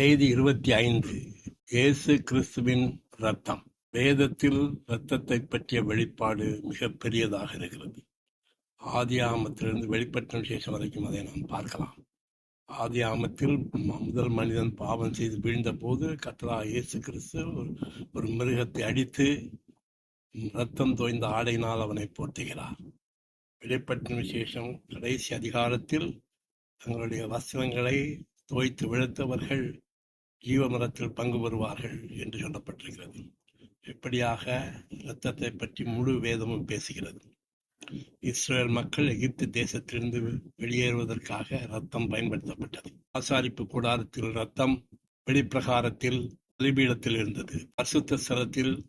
செய்தி இருபத்தி ஐந்து. இயேசு கிறிஸ்துவின் ரத்தம் வேதத்தில் இரத்தத்தை பற்றிய வெளிப்பாடு மிக பெரியதாக இருக்கிறது. ஆதி ஆமத்திலிருந்து வெளிப்பட்ட விசேஷம் வரைக்கும் அதை நாம் பார்க்கலாம். ஆதி ஆமத்தில் முதல் மனிதன் பாவம் செய்து வீழ்ந்த போது கத்ரா இயேசு கிறிஸ்து ஒரு- ஒரு மிருகத்தை அடித்து ரத்தம் தோய்ந்த ஆடையினால் அவனை போர்த்துகிறார் வெளிப்பட்ட விசேஷம் கடைசி அதிகாரத்தில் தங்களுடைய வஸ்திரங்களை தோய்த்து விழுத்தவர்கள் ஜீவமரத்தில் பங்கு பெறுவார்கள் என்று சொல்லப்பட்டிருக்கிறது. இப்படியாக இரத்தத்தை பற்றி முழு வேதமும் பேசுகிறது. இஸ்ரேல் மக்கள் எகிப்து தேசத்திலிருந்து வெளியேறுவதற்காக ரத்தம் பயன்படுத்தப்பட்டது. ஆசாரிப்பு கூடாரத்தில் ரத்தம் வெளிப்பிரகாரத்தில் பலிபீடத்தில் இருந்தது. பரிசுத்த ஸ்தலத்தில்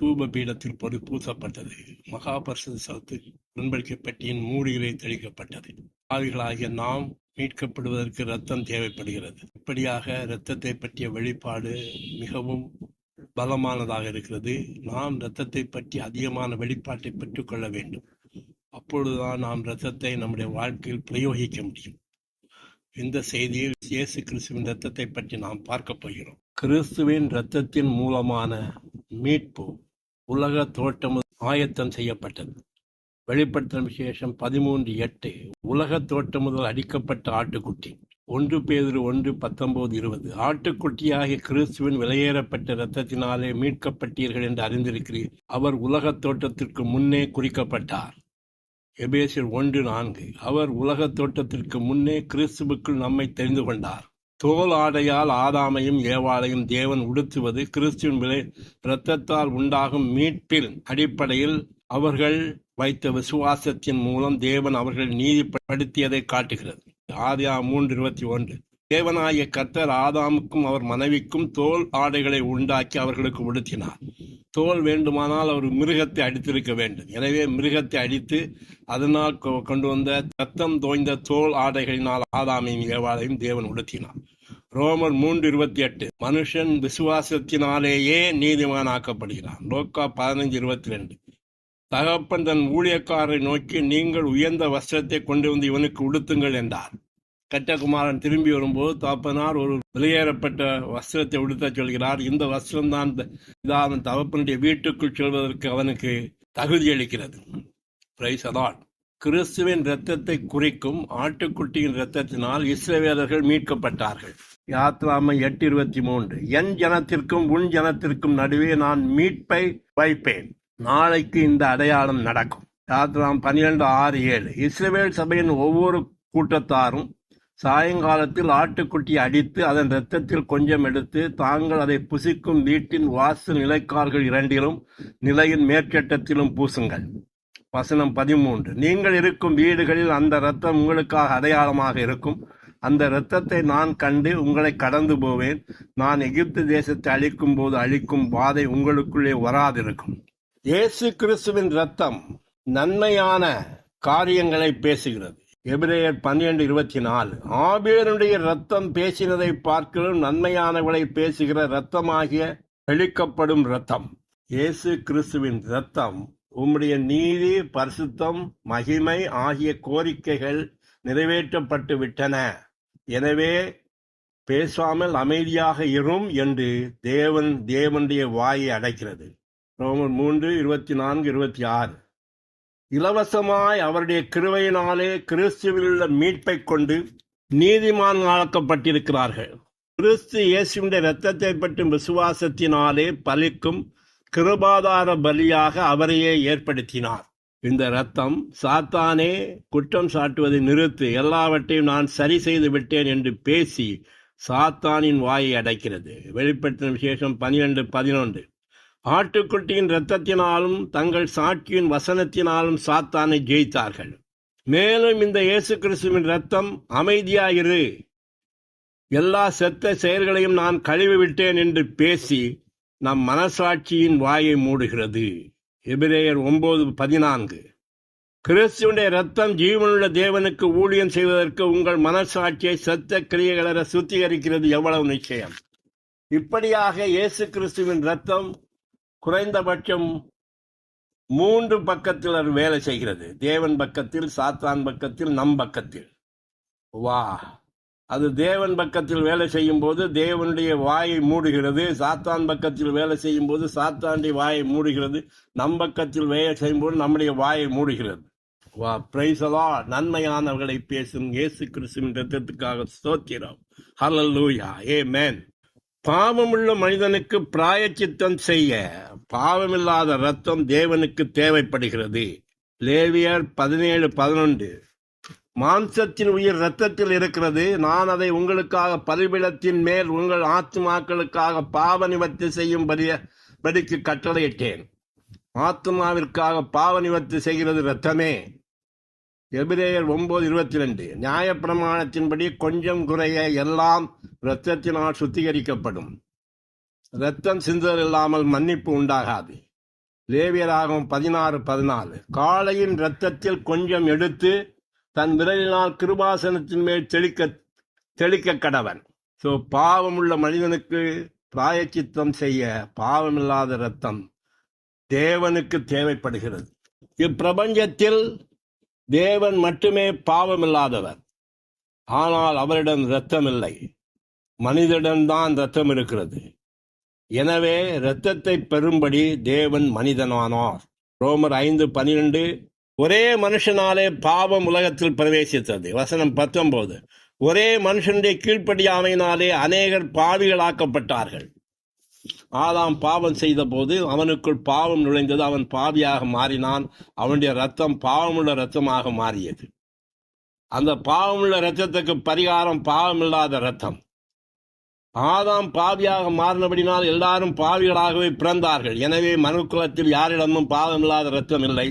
தூப பீடத்தில் பொறி பூசப்பட்டது. மகாபரிசுத்த ஸ்தலத்தில் உடன்படிக்கை பெட்டியின் மூடியிலே தெளிக்கப்பட்டது. ஆவிகளாகிய நாம் மீட்கப்படுவதற்கு ரத்தம் தேவைப்படுகிறது. இப்படியாக இரத்தத்தை பற்றிய வெளிப்பாடு மிகவும் பலமானதாக இருக்கிறது. நாம் இரத்தத்தை பற்றி அதிகமான வெளிப்பாட்டை பெற்றுக்கொள்ள வேண்டும். அப்பொழுதுதான் நாம் இரத்தத்தை நம்முடைய வாழ்க்கையில் பிரயோகிக்க முடியும். இந்த செய்தியில் இயேசு கிறிஸ்துவின் இரத்தத்தை பற்றி நாம் பார்க்க போகிறோம். கிறிஸ்துவின் இரத்தத்தின் மூலமான மீட்பு உலக தோட்டம் ஆயத்தம் செய்யப்பட்டது. வெளிப்படுத்தின விசேஷம் பதிமூன்று எட்டு. உலக தோட்டம் முதல் அடிக்கப்பட்ட ஆட்டுக்குட்டி. ஒன்று பேதிரு ஒன்று பத்தொன்பது இருபது. ஆட்டுக்குட்டியாகிய கிறிஸ்துவின் விலையேறப்பட்ட இரத்தத்தினாலே மீட்கப்பட்டீர்கள் என்று அறிந்திருக்கிறீர். அவர் உலகத் தோட்டத்திற்கு முன்னே குறிக்கப்பட்டார். எபேசியர் ஒன்று நான்கு. அவர் உலகத் தோட்டத்திற்கு முன்னே கிறிஸ்துவுக்குள் நம்மை தெரிந்து கொண்டார். தோல் ஆடையால் ஆதாமையும் ஏவாளையும் தேவன் உடுத்துவது கிறிஸ்துவின் விலை இரத்தத்தால் உண்டாகும் மீட்பின் அடிப்படையில் அவர்கள் வைத்த விசுவாசத்தின் மூலம் தேவன் அவர்கள் நீதிப்படுத்தியதை காட்டுகிறது. ஆதியா மூன்று இருபத்தி ஒன்று. தேவனாய கர்த்தர் ஆதாமுக்கும் அவர் மனைவிக்கும் தோல் ஆடைகளை உண்டாக்கி அவர்களுக்கு உடுத்தினார். தோல் வேண்டுமானால் அவர் மிருகத்தை அடித்திருக்க வேண்டும். எனவே மிருகத்தை அடித்து அதனால் கொ- கொண்டு வந்த ரத்தம் தோய்ந்த தோல் ஆடைகளினால் ஆதாமையும் ஏவாளையும் தேவன் உடுத்தினார். ரோமர் மூன்று இருபத்தி எட்டு. மனுஷன் விசுவாசத்தினாலேயே நீதிமான் ஆக்கப்படுகிறான் லோக்கா பதினஞ்சு இருபத்தி ரெண்டு. தகப்பன் தன் ஊழியக்காரரை நோக்கி நீங்கள் உயர்ந்த வஸ்திரத்தை கொண்டு வந்து இவனுக்கு உடுத்துங்கள் என்றார். கட்டகுமாரன் திரும்பி வரும்போது தகப்பனார் ஒரு வெளியேறப்பட்ட வஸ்திரத்தை உடுத்த சொல்கிறார். இந்த வஸ்திரம் தான் அவன் தகப்பனுடைய வீட்டுக்குள் செல்வதற்கு அவனுக்கு தகுதி அளிக்கிறது. பிரைஸ் கிறிஸ்துவின் இரத்தத்தை குறிக்கும் ஆட்டுக்குட்டியின் இரத்தத்தினால் இஸ்ரவேலர்கள் மீட்கப்பட்டார்கள். யாத்ராமை எட்டு இருபத்தி மூன்று. என் ஜனத்திற்கும் உன் ஜனத்திற்கும் நடுவே நான் மீட்பை வைப்பேன். நாளைக்கு இந்த அடையாளம் நடக்கும். யாத்திராம் பன்னிரண்டு ஆறு ஏழு. இஸ்ரேல் சபையின் ஒவ்வொரு கூட்டத்தாரும் சாயங்காலத்தில் ஆட்டுக்குட்டி அடித்து அதன் இரத்தத்தில் கொஞ்சம் எடுத்து தாங்கள் அதை புசிக்கும் வீட்டின் வாசல் நிலைக்கால்கள் இரண்டிலும் நிலையின் மேற்கட்டத்திலும் பூசுங்கள். வசனம் பதிமூன்று. நீங்கள் இருக்கும் வீடுகளில் அந்த இரத்தம் உங்களுக்காக அடையாளமாக இருக்கும். அந்த இரத்தத்தை நான் கண்டு உங்களை கடந்து போவேன். நான் எகிப்து தேசத்தை அழிக்கும் போது அழிக்கும் பாதை உங்களுக்குள்ளே வராதிருக்கும். இயேசு கிறிஸ்துவின் ரத்தம் நன்மையான காரியங்களை பேசுகிறது. எபிரேயர் பன்னிரண்டு இருபத்தி நாலு ஆபேருடைய ரத்தம் பேசினதை பார்க்கிறோம். நன்மையானவளை பேசுகிற ரத்தமாகிய வெளிக்கப்படும் ரத்தம் இயேசு கிறிஸ்துவின் ரத்தம் உம்முடைய நீதி பரிசுத்தம் மகிமை ஆகிய கோரிக்கைகள் நிறைவேற்றப்பட்டு விட்டன. எனவே பேசாமல் அமைதியாக இரும் என்று தேவன் தேவனுடைய வாயை அடைக்கிறது. ரோமர் மூன்று இருபத்தி நான்கு இருபத்தி ஆறு. இலவசமாய் அவருடைய கிருவையினாலே கிறிஸ்துவில் உள்ள மீட்பை கொண்டு நீதிமான் ஆக்கப்பட்டிருக்கிறார்கள் கிறிஸ்து இயேசுவின் இரத்தத்தை பற்றும் விசுவாசத்தினாலே பலிக்கும் கிருபாதார பலியாக அவரையே ஏற்படுத்தினார். இந்த ரத்தம் சாத்தானே குற்றம் சாட்டுவதை நிறுத்து எல்லாவற்றையும் நான் சரி செய்து விட்டேன் என்று பேசி சாத்தானின் வாயை அடைக்கிறது. வெளிப்படுத்தின விசேஷம் பனிரெண்டு பதினொன்று. ஆட்டுக்குட்டியின் இரத்தத்தினாலும் தங்கள் சாட்சியின் வசனத்தினாலும் சாத்தானை ஜெயித்தார்கள். மேலும் இந்த இயேசு கிறிஸ்துவின் ரத்தம் அமைதியாயிரு. எல்லா செத்த செயல்களையும் நான் கழுவி விட்டேன் என்று பேசி நம் மனசாட்சியின் வாயை மூடுகிறது. எபிரேயர் ஒன்பது பதினான்கு. கிறிஸ்துவனுடைய ரத்தம் ஜீவனுள்ள தேவனுக்கு ஊழியம் செய்வதற்கு உங்கள் மனசாட்சியை செத்த கிரியைகளர சுத்திகரிக்கிறது எவ்வளவு நிச்சயம். இப்படியாக இயேசு கிறிஸ்துவின் ரத்தம் குறைந்தபட்சம் மூன்று பக்கத்தில் அது வேலை செய்கிறது. தேவன் பக்கத்தில் சாத்தான் பக்கத்தில் நம் பக்கத்தில். வா. அது தேவன் பக்கத்தில் வேலை செய்யும் போது தேவனுடைய வாயை மூடுகிறது. சாத்தான் பக்கத்தில் வேலை செய்யும் போது சாத்தாண்டி வாயை மூடுகிறது. நம் பக்கத்தில் வேலை செய்யும் போது நம்முடைய வாயை மூடுகிறது. வா. பிரைசலா நன்மையானவர்களை பேசும் இயேசு கிறிஸ்துவின் ரத்தத்துக்காக ஸ்தோத்திரம். ஏ மேன் பாவமுள்ள மனிதனுக்கு பிராயச்சித்தம் செய்ய பாவமில்லாத ரத்தம் தேவனுக்கு தேவைப்படுகிறது. லேவியர் பதினேழு பதினொன்று. மாம்சத்தின் உயிர் இரத்தத்தில் இருக்கிறது. நான் அதை உங்களுக்காக பலிபிடத்தின் மேல் உங்கள் ஆத்துமாக்களுக்காக பாவ நிவர்த்தி செய்யும் படிக்கு கட்டளையிட்டேன். ஆத்துமாவிற்காக பாவ நிவர்த்தி செய்கிறது இரத்தமே. எபிரேயர் ஒன்பது இருபத்தி ரெண்டு நியாயப்பிரமாணத்தின்படி கொஞ்சம் குறைய எல்லாம் இரத்தத்தினால் சுத்திகரிக்கப்படும். இரத்தம் சிந்துதல் இல்லாமல் மன்னிப்பு உண்டாகாது. லேவியராகவும் பதினாறு பதினாலு. காளையின் இரத்தத்தில் கொஞ்சம் எடுத்து தன் விரலினால் கிருபாசனத்தின் மேல் தெளிக்க தெளிக்க கடவன். ஸோ பாவமுள்ள மனிதனுக்கு பிராயச்சித்தம் செய்ய பாவமில்லாத இரத்தம் தேவனுக்கு தேவைப்படுகிறது. இப்பிரபஞ்சத்தில் தேவன் மட்டுமே பாவமில்லாதவர். ஆனால் அவரிடம் இரத்தம் இல்லை மனிதனிடம்தான் இரத்தம் இருக்கிறது. எனவே இரத்தத்தை பெறும்படி தேவன் மனிதனானார். ரோமர் ஐந்து பனிரெண்டு ஒரே மனுஷனாலே பாவம் உலகத்தில் பிரவேசித்தது. வசனம் பத்தொன்பது ஒரே மனுஷனுடைய கீழ்ப்படியாமையினாலே அநேகர் பாவிகளாக்கப்பட்டார்கள். ஆதாம் பாவம் செய்த போது அவனுக்குள் பாவம் நுழைந்தது. அவன் பாவியாக மாறினான். அவனுடைய ரத்தம் பாவமுள்ள ரத்தமாக மாறியது. அந்த பாவமுள்ள ரத்தத்துக்கு பரிகாரம் பாவமில்லாத ரத்தம் ஆதாம் பாவியாக மாறினபடினால் எல்லாரும் பாவிகளாகவே பிறந்தார்கள். எனவே மனுக்குலத்தில் யாரிடமும் பாவமில்லாத ரத்தம் இல்லை.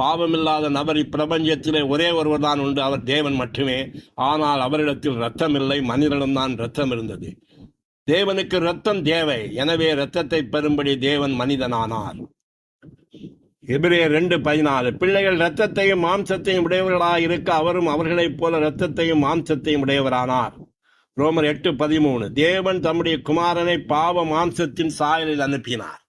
பாவமில்லாத நபர் இப்பிரபஞ்சத்திலே ஒரே ஒருவர் தான் உண்டு. அவர் தேவன் மட்டுமே. ஆனால் அவரிடத்தில் ரத்தம் இல்லை. மனிதனிடம்தான் ரத்தம் இருந்தது. தேவனுக்கு ரத்தம் தேவை. எனவே ரத்தத்தை பெறும்படி தேவன் மனிதனானார். எபிரே ரெண்டு பதினாலு பிள்ளைகள் ரத்தத்தையும் மாம்சத்தையும் உடையவர்களாக இருக்க அவரும் அவர்களைப் போல ரத்தத்தையும் மாம்சத்தையும் உடையவரானார். ரோமர் எட்டு பதிமூணு. தேவன் தம்முடைய குமாரனை பாவ மாம்சத்தின் சாயலில் அனுப்பினார்.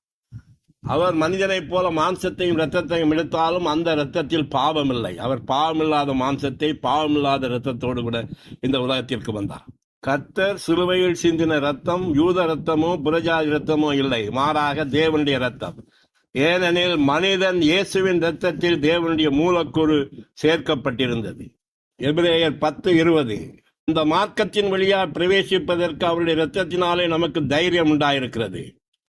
அவர் மனிதனைப் போல மாம்சத்தையும் இரத்தத்தையும் எடுத்தாலும் அந்த இரத்தத்தில் பாவம் இல்லை அவர் பாவமில்லாத மாம்சத்தை பாவமில்லாத இரத்தத்தோடு கூட இந்த உலகத்திற்கு வந்தார். கர்த்தர் சிலுவையில் சிந்தின ரத்தம் யூத ரத்தமோ புரஜாதி ரத்தமோ இல்லை. மாறாக தேவனுடைய ரத்தம் ஏனெனில் மனிதன் இயேசுவின் ரத்தத்தில் தேவனுடைய மூலக்கூறு சேர்க்கப்பட்டிருந்தது. எபிரேயர் பத்து இருபது. இந்த மார்க்கத்தின் வழியா பிரவேசிப்பதற்கு அவருடைய இரத்தத்தினாலே நமக்கு தைரியம் உண்டாயிருக்கிறது.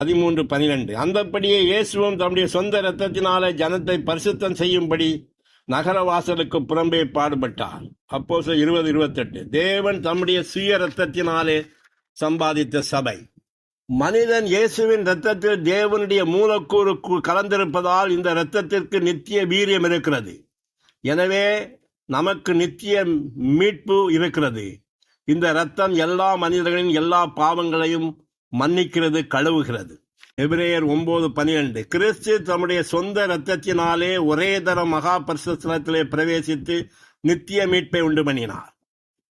பதிமூன்று பனிரெண்டு. அந்தபடியே இயேசுவும் தம்முடைய சொந்த இரத்தத்தினாலே ஜனத்தை பரிசுத்தம் செய்யும்படி நகரவாசலுக்கு புறம்பே பாடுபட்டார். அப்போ இருபது இருபத்தெட்டு. தேவன் தம்முடைய சுய ரத்தத்தினாலே சம்பாதித்த சபை. மனிதன் இயேசுவின் இரத்தத்தில் தேவனுடைய மூலக்கூறு கு- கலந்திருப்பதால் இந்த இரத்தத்திற்கு நித்திய வீரியம் இருக்கிறது. எனவே நமக்கு நித்திய மீட்பு இருக்கிறது. இந்த இரத்தம் எல்லா மனிதர்களின் எல்லா பாவங்களையும் மன்னிக்கிறது கழுவுகிறது. எபிரேயர் ஒன்பது பனிரெண்டு. கிறிஸ்து தம்முடைய சொந்த இரத்தத்தினாலே ஒரே தரம் மகா பரிசுத்தலத்திலே பிரவேசித்து நித்திய மீட்பை உண்டு பண்ணினார்.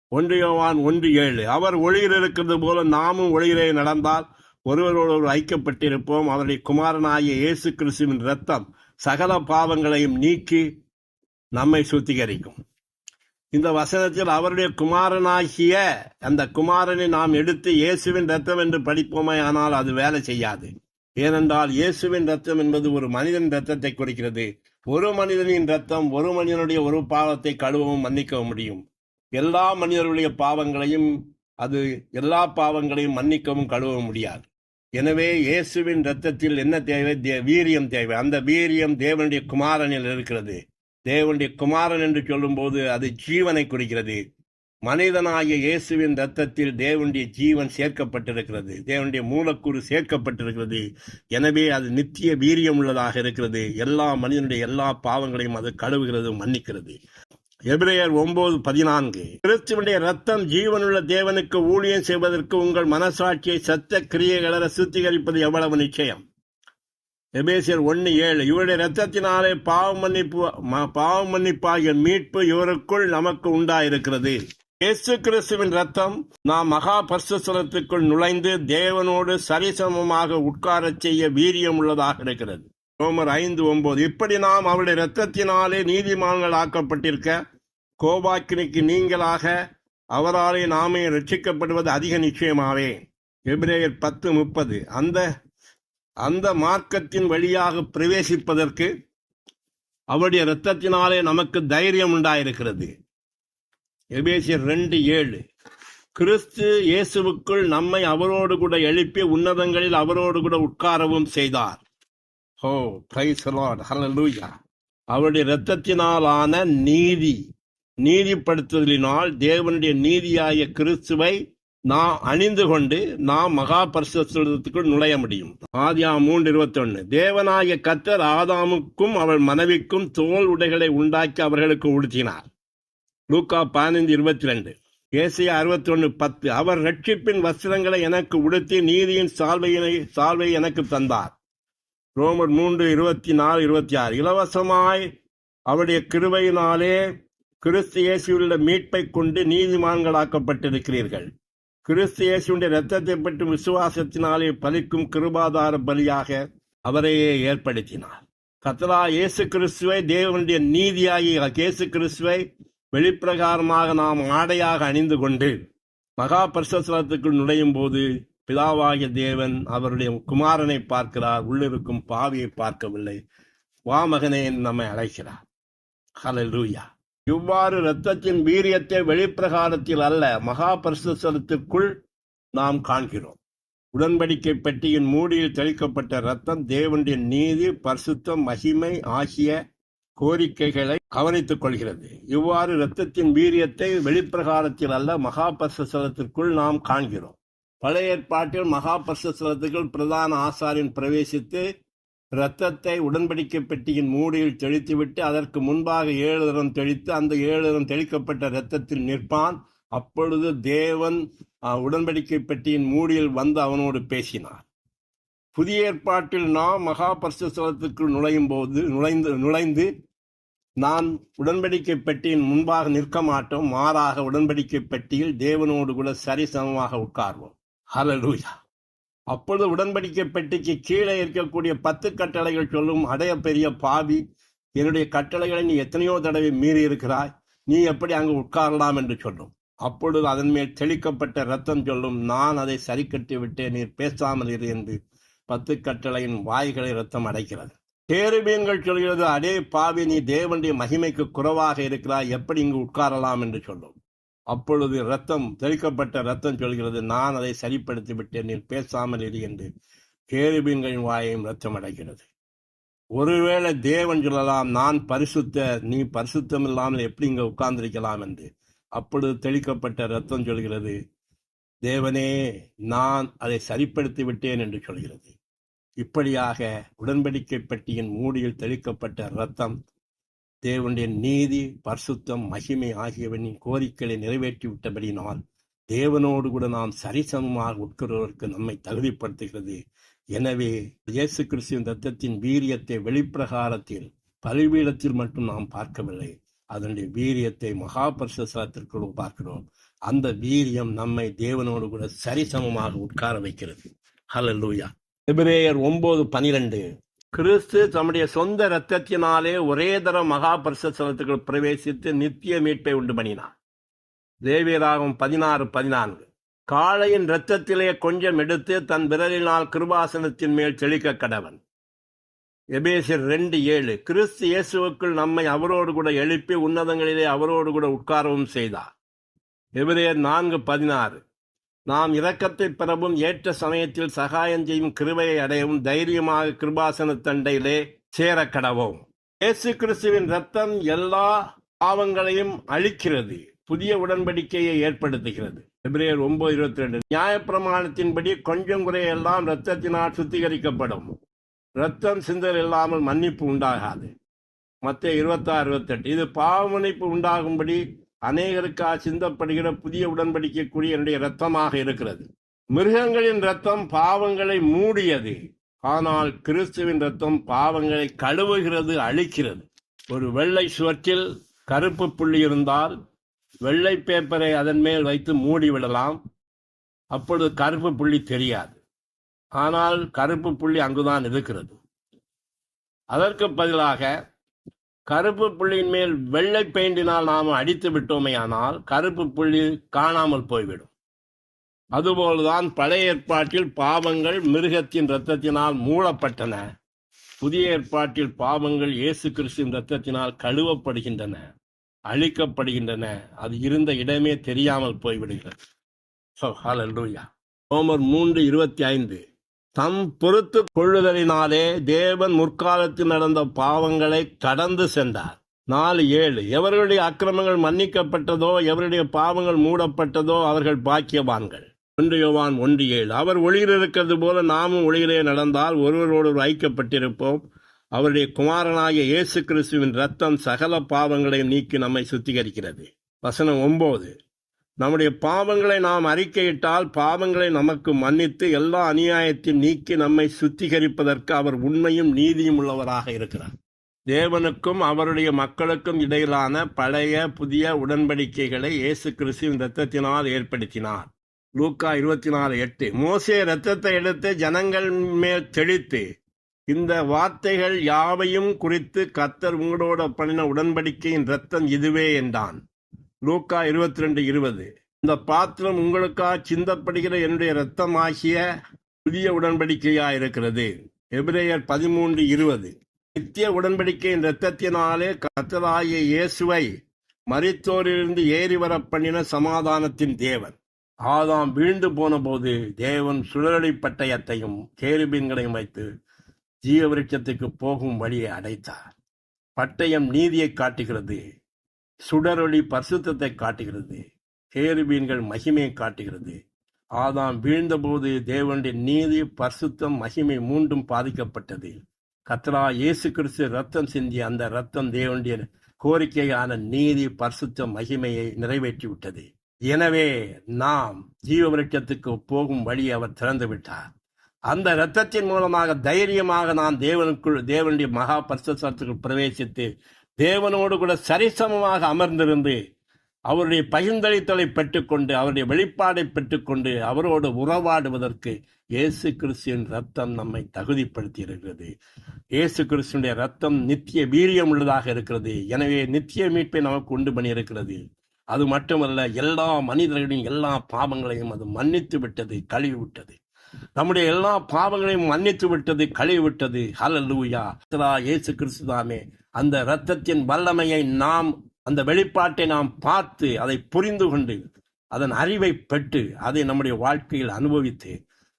ஒன்று யோவான் ஒன்று ஏழு. அவர் ஒளியில் இருக்கிறது போல நாமும் ஒளியிலே நடந்தால் ஒருவரோடு ஐக்கியப்பட்டிருப்போம். அவருடைய குமாரனாகிய இயேசு கிறிஸ்துவின் இரத்தம் சகல பாவங்களையும் நீக்கி நம்மை சுத்திகரிக்கும். இந்த வசனத்தில் அவருடைய குமாரனாகிய அந்த குமாரனை நாம் எடுத்து இயேசுவின் ரத்தம் என்று படிப்போமே ஆனால் அது வேலை செய்யாது. ஏனென்றால் இயேசுவின் ரத்தம் என்பது ஒரு மனிதன் ரத்தத்தை குறிக்கிறது. ஒரு மனிதனின் ரத்தம் ஒரு மனிதனுடைய ஒரு பாவத்தை கழுவவும் மன்னிக்கவும் முடியும். எல்லா மனிதர்களுடைய பாவங்களையும் அது எல்லா பாவங்களையும் மன்னிக்கவும் கழுவவும் முடியாது. எனவே இயேசுவின் ரத்தத்தில் என்ன தேவை? தே- வீரியம் தேவை. அந்த வீரியம் தேவனுடைய குமாரனில் இருக்கிறது. தேவனுடைய குமாரன் என்று சொல்லும்போது அது ஜீவனை குறிக்கிறது. மனிதனாகிய இயேசுவின் ரத்தத்தில் தேவனுடைய ஜீவன் சேர்க்கப்பட்டிருக்கிறது. தேவனுடைய மூலக்கூறு சேர்க்கப்பட்டிருக்கிறது. எனவே அது நித்திய வீரியம் உள்ளதாக இருக்கிறது. எல்லா மனிதனுடைய எல்லா பாவங்களையும் அது கழுவுகிறது மன்னிக்கிறது. எபிரேயர் ஒன்பது பதினான்கு. கிறிஸ்துவனுடைய ரத்தம் ஜீவனுள்ள தேவனுக்கு ஊழியம் செய்வதற்கு உங்கள் மனசாட்சியை சத்த கிரியைகள சுத்திகரிப்பது எவ்வளவு நிச்சயம்? எபேசியர் ஒன்று ஏழு. இவருடைய ரத்தத்தினாலே பாவ மன்னிப்பு பாவ மன்னிப்பாகிய மீட்பு இவருக்குள் நமக்கு உண்டாயிருக்கிறது. இயேசு கிறிஸ்துவின் ரத்தம் நாம் மகா பரிசுத்தலத்துக்குள் நுழைந்து தேவனோடு சரிசமமாக உட்காரச் செய்ய வீரியம் உள்ளதாக இருக்கிறது. ரோமர் ஐந்து ஒன்பது இப்படி நாம் அவருடைய இரத்தத்தினாலே நீதிமான்கள் ஆக்கப்பட்டிருக்க கோபாக்கினிக்கு நீங்களாக அவராலே நாமே ரட்சிக்கப்படுவது அதிக நிச்சயமாவே? எபிரேயர் பத்து முப்பது அந்த அந்த மார்க்கத்தின் வழியாக பிரவேசிப்பதற்கு அவருடைய இரத்தத்தினாலே நமக்கு தைரியம் உண்டாயிருக்கிறது. எபேசியர் ரெண்டு ஏழு. கிறிஸ்து இயேசுவுக்குள் நம்மை அவரோடு கூட எழுப்பி உன்னதங்களில் அவரோடு கூட உட்காரவும் செய்தார். ஓ பிரைஸ் ஹalleluya அவருடைய இரத்தத்தினாலான நீதி நீதிப்படுத்துதலினால் தேவனுடைய நீதியாகிய கிறிஸ்துவை நாம் அணிந்து கொண்டு நாம் மகா பரிசுக்குள் நுழைய முடியும். ஆதியா மூன்று இருபத்தொன்னு. தேவனாகிய கத்தர் ஆதாமுக்கும் அவள் மனைவிக்கும் தோல் உடைகளை உண்டாக்கி அவர்களுக்கு உடுத்தினார். லூக்கா பதினைந்து இருபத்தி ரெண்டு ஏசிய அறுபத்தி ஒன்று பத்து. அவர் ரட்சிப்பின் வஸ்திரங்களை எனக்கு உடுத்தி நீதியின் சால்வையினை சால்வை எனக்கு தந்தார். ரோமர் மூன்று இருபத்தி நாலு இருபத்தி ஆறு இலவசமாய் அவருடைய கிருவையினாலே கிறிஸ்து இயேசுவிலுள்ள மீட்பை கொண்டு நீதிமான்களாக்கப்பட்டிருக்கிறீர்கள். கிறிஸ்து இயேசுடைய இரத்தத்தை பற்றி விசுவாசத்தினாலே பலிக்கும் கிருபாதார பலியாக அவரையே ஏற்படுத்தினார். கத்தலா இயேசு கிறிஸ்துவை தேவனுடைய நீதியாகி இயேசு கிறிஸ்துவை வெளிப்பிரகாரமாக நாம் ஆடையாக அணிந்து கொண்டு மகா பரிசுக்குள் நுழையும் போது பிதாவாகிய தேவன் அவருடைய குமாரனை பார்க்கிறார். உள்ளிருக்கும் பாவியை பார்க்கவில்லை. வாமகனே நம்மை அழைக்கிறார். ஹலலூயா இவ்வாறு இரத்தத்தின் வீரியத்தை வெளிப்பிரகாரத்தில் அல்ல மகா பரிசுத்தலத்திற்குள் நாம் காண்கிறோம். உடன்படிக்கை பெட்டியின் மூடியில் தெளிக்கப்பட்ட இரத்தம் தேவனுடைய நீதி பரிசுத்தம் மகிமை ஆகிய கோரிக்கைகளை கவனித்துக் கொள்கிறது. இவ்வாறு இரத்தத்தின் வீரியத்தை வெளிப்பிரகாரத்தில் அல்ல மகா நாம் காண்கிறோம். பழைய ஏற்பாட்டில் மகா பிரதான ஆசாரியன் பிரவேசித்து இரத்தத்தை உடன்படிக்கை பெட்டியின் மூடியில் தெளித்துவிட்டு அதற்கு முன்பாக ஏழு தரம் தெளித்து அந்த ஏழு தரம் தெளிக்கப்பட்ட இரத்தத்தில் நிற்பான். அப்பொழுது தேவன் உடன்படிக்கை பெட்டியின் மூடியில் வந்து அவனோடு பேசினார். புதிய ஏற்பாட்டில் நாம் மகா பரிசுத்தலத்துக்குள் நுழையும் போது நுழைந்து நுழைந்து நான் உடன்படிக்கை பெட்டியின் முன்பாக நிற்க மாட்டோம். மாறாக உடன்படிக்கை பெட்டியில் தேவனோடு கூட சரிசமமாக உட்கார்வோம். ஹலலூயா அப்பொழுது உடன்படிக்கை பெட்டிக்கு கீழே இருக்கக்கூடிய பத்து கட்டளைகள் சொல்லும் அடைய பெரிய பாவி என்னுடைய கட்டளைகளை நீ எத்தனையோ தடவை மீறி இருக்கிறாய் நீ எப்படி அங்கு உட்காரலாம்? என்று சொல்லும். அப்பொழுது அதன் மேல் தெளிக்கப்பட்ட ரத்தம் சொல்லும் நான் அதை சரி கட்டி விட்டேன் நீர் பேசாமல் இரு என்று பத்து கட்டளையின் வாய்களை ரத்தம் அடைக்கிறது. தேருபீன்கள் சொல்கிறது அடே பாவி நீ தேவனுடைய மகிமைக்கு குறைவாக இருக்கிறாய் எப்படி இங்கு உட்காரலாம்? என்று சொல்லும். அப்பொழுது ரத்தம் தெளிக்கப்பட்ட ரத்தம் சொல்கிறது நான் அதை சரிப்படுத்தி விட்டேன் நீ பேசாமல் இரு என்று கேருபீன்களின் வாயையும் ரத்தம் அடைக்கிறது. ஒருவேளை தேவன் சொல்லலாம் நான் பரிசுத்த நீ பரிசுத்தம் இல்லாமல் எப்படி இங்கே உட்கார்ந்திருக்கலாம்? என்று. அப்பொழுது தெளிக்கப்பட்ட ரத்தம் சொல்கிறது தேவனே நான் அதை சரிப்படுத்தி விட்டேன் என்று சொல்கிறது. இப்படியாக உடன்படிக்கை பெட்டியின் மூடியில் தெளிக்கப்பட்ட ரத்தம் தேவனுடைய நீதி பரிசுத்தம் மகிமை ஆகியவனின் கோரிக்கைகளை நிறைவேற்றிவிட்டபடினால் தேவனோடு கூட நாம் சரிசமமாக உட்கிறவருக்கு நம்மை தகுதிப்படுத்துகிறது. எனவே இயேசு கிறிஸ்துவின் ரத்தத்தின் வீரியத்தை வெளிப்பிரகாரத்தில் பலிபீடத்தில் மட்டும் நாம் பார்க்கவில்லை. அதனுடைய வீரியத்தை மகாபரிசாத்திற்குள் பார்க்கிறோம். அந்த வீரியம் நம்மை தேவனோடு கூட சரிசமமாக உட்கார வைக்கிறது. ஹலோ லூயா எபிரேயர் ஒன்பது பனிரெண்டு. கிறிஸ்து தம்முடைய சொந்த இரத்தத்தினாலே ஒரே தரம் மகா பிரவேசித்து நித்திய மீட்பை உண்டு பண்ணினார். தேவியராகும் பதினாறு பதினான்கு. காளையின் இரத்தத்திலே கொஞ்சம் எடுத்து தன் விரலினால் கிருபாசனத்தின் மேல் செழிக்க கடவன். எபேசியர் ரெண்டு ஏழு கிறிஸ்து இயேசுவுக்குள் நம்மை அவரோடு கூட எழுப்பி உன்னதங்களிலே அவரோடு கூட உட்காரவும் செய்தார். எபிரேயர் நான்கு பதினாறு நாம் இரக்கத்தை பெறவும் ஏற்ற சமயத்தில் சகாயம் செய்யும் கிருபையை அடையவும் தைரியமாக கிருபாசன தண்டையிலே சேர கடவோம் இயேசு கிறிஸ்துவின் ரத்தம் எல்லா பாவங்களையும் அழிக்கிறது புதிய உடன்படிக்கையை ஏற்படுத்துகிறது. பிப்ரவரி ஒன்பது இருபத்தி ரெண்டு நியாயப்பிரமாணத்தின்படி கொஞ்சம் குறையெல்லாம் இரத்தத்தினால் சுத்திகரிக்கப்படும். இரத்தம் சிந்தல் இல்லாமல் மன்னிப்பு உண்டாகாது. மத்திய இருபத்தாறு இருபத்தெட்டு. இது பாவமன்னிப்பு உண்டாகும்படி அநேகருக்காக சிந்தப்படுகிற புதிய உடன்படிக்கைக்குரிய என்னுடைய இரத்தமாக இருக்கிறது. மிருகங்களின் இரத்தம் பாவங்களை மூடியது. ஆனால் கிறிஸ்துவின் இரத்தம் பாவங்களை கழுவுகிறது அழிக்கிறது. ஒரு வெள்ளை சுவற்றில் கருப்பு புள்ளி இருந்தால் வெள்ளை பேப்பரை அதன் மேல் வைத்து மூடி விடலாம். அப்பொழுது கருப்பு புள்ளி தெரியாது. ஆனால் கருப்பு புள்ளி அங்குதான் இருக்கிறது. அதற்கு பதிலாக கருப்பு புள்ளியின் மேல் வெள்ளை பெயிண்டினால் நாம் அடித்து விட்டோமே ஆனால் கருப்பு புள்ளி காணாமல் போய்விடும். அதுபோல்தான் பழைய ஏற்பாட்டில் பாவங்கள் மிருகத்தின் இரத்தத்தினால் மூடப்பட்டன. புதிய ஏற்பாட்டில் பாவங்கள் இயேசு கிறிஸ்துவின் இரத்தத்தினால் கழுவப்படுகின்றன அழிக்கப்படுகின்றன. அது இருந்த இடமே தெரியாமல் போய்விடுகிறது. So, hallelujah. ரோமர் மூன்று இருபத்தி ஐந்து. தம் பொறுத்து கொள்ளுதலினாலே தேவன் முற்காலத்தில் நடந்த பாவங்களை கடந்து சென்றார். நாலு ஏழு. எவர்களுடைய அக்கிரமங்கள் மன்னிக்கப்பட்டதோ எவருடைய பாவங்கள் மூடப்பட்டதோ அவர்கள் பாக்கியவான்கள். ஒன்று யோவான் ஒன்று ஏழு. அவர் ஒளியில் இருக்கிறது போல நாமும் ஒளியிலே நடந்தால் ஒருவரோடு ஐக்கியப்பட்டிருப்போம். அவருடைய குமாரனாகிய இயேசு கிறிஸ்துவின் ரத்தம் சகல பாவங்களை நீக்கி நம்மை சுத்திகரிக்கிறது. வசனம் ஒன்பது நம்முடைய பாவங்களை நாம் அறிக்கையிட்டால் பாவங்களை நமக்கு மன்னித்து எல்லா அநியாயத்தையும் நீக்கி நம்மை சுத்திகரிப்பதற்கு அவர் உண்மையும் நீதியும் உள்ளவராக இருக்கிறார். தேவனுக்கும் அவருடைய மக்களுக்கும் இடையிலான பழைய புதிய உடன்படிக்கைகளை இயேசு கிறிஸ்துவின் இரத்தத்தினால் ஏற்படுத்தினார். லூக்கா இருபத்தி நாலு எட்டு. மோசே இரத்தத்தை எடுத்து ஜனங்கள் மேல் தெளித்து இந்த வார்த்தைகள் யாவையும் குறித்து கத்தர் உங்களோட பண்ணின உடன்படிக்கையின் இரத்தம் இதுவே என்றான். லூக்கா இருபத்தி ரெண்டு இருபது. இந்த பாத்திரம் உங்களுக்காக சிந்தப்படுகிற என்னுடைய இரத்தமாகிய புதிய உடன்படிக்கையா இருக்கிறது எபிரேயர் பதிமூன்று இருபது. நித்திய உடன்படிக்கையின் இரத்தத்தினாலே கத்தராகிய இயேசுவை மறித்தோரிலிருந்து ஏறி வர பண்ணின சமாதானத்தின் தேவன். ஆதாம் வீழ்ந்து போன போது தேவன் சுழலி பட்டயத்தையும் கேருபீன்களையும் வைத்து ஜீவவிருட்சத்துக்கு போகும் வழியை அடைத்தார். பட்டயம் நீதியை காட்டுகிறது. சுடரொளி பரிசுத்தத்தை காட்டுகிறது. கேருபீன்கள் மகிமையை காட்டுகிறது. ஆதாம் வீழ்ந்தபோது தேவனுடைய நீதி பரிசுத்தம் மகிமை மூன்றும் பாதிக்கப்பட்டது. கத்ரா இயேசு கிறிஸ்து ரத்தம் சிந்திய அந்த ரத்தம் தேவனுடைய கோரிக்கையான நீதி பரிசுத்த மகிமையை நிறைவேற்றி விட்டது எனவே நாம் ஜீவவிருட்சத்துக்கு போகும் வழி அவர் திறந்து விட்டார். அந்த இரத்தத்தின் மூலமாக தைரியமாக நாம் தேவனுக்குள் தேவனுடைய மகா பரிசுத்தத்துக்குள் பிரவேசித்து தேவனோடு கூட சரிசமமாக அமர்ந்திருந்து அவருடைய பகிர்ந்தளித்தலை பெற்றுக்கொண்டு அவருடைய வெளிப்பாடை பெற்றுக்கொண்டு அவரோடு உறவாடுவதற்கு இயேசு கிறிஸ்துவின் ரத்தம் நம்மை தகுதிப்படுத்தி இருக்கிறது. இயேசு கிறிஸ்துடைய ரத்தம் நித்திய வீரியம் உள்ளதாக இருக்கிறது. எனவே நித்திய மீட்பை நமக்கு உண்டு பண்ணி இருக்கிறது. அது மட்டுமல்ல எல்லா மனிதர்களின் எல்லா பாவங்களையும் அது மன்னித்து விட்டது கழுவி விட்டது. நம்முடைய எல்லா பாவங்களையும் மன்னித்து விட்டது கழுவி விட்டது. ஹலலூயா இயேசு கிறிஸ்து தாமே அந்த இரத்தத்தின் வல்லமையை நாம் அந்த வெளிப்பாட்டை நாம் பார்த்து அதை புரிந்து கொண்டு அதன் அறிவை பெற்று அதை நம்முடைய வாழ்க்கையில் அனுபவித்து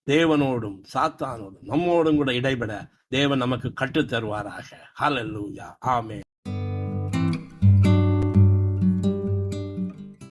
தேவனோடும் சாத்தானோடும் நம்மோடும் கூட இடைபெற தேவன் நமக்கு கற்றுத்தருவாராக. ஹலல்லூயா ஆமே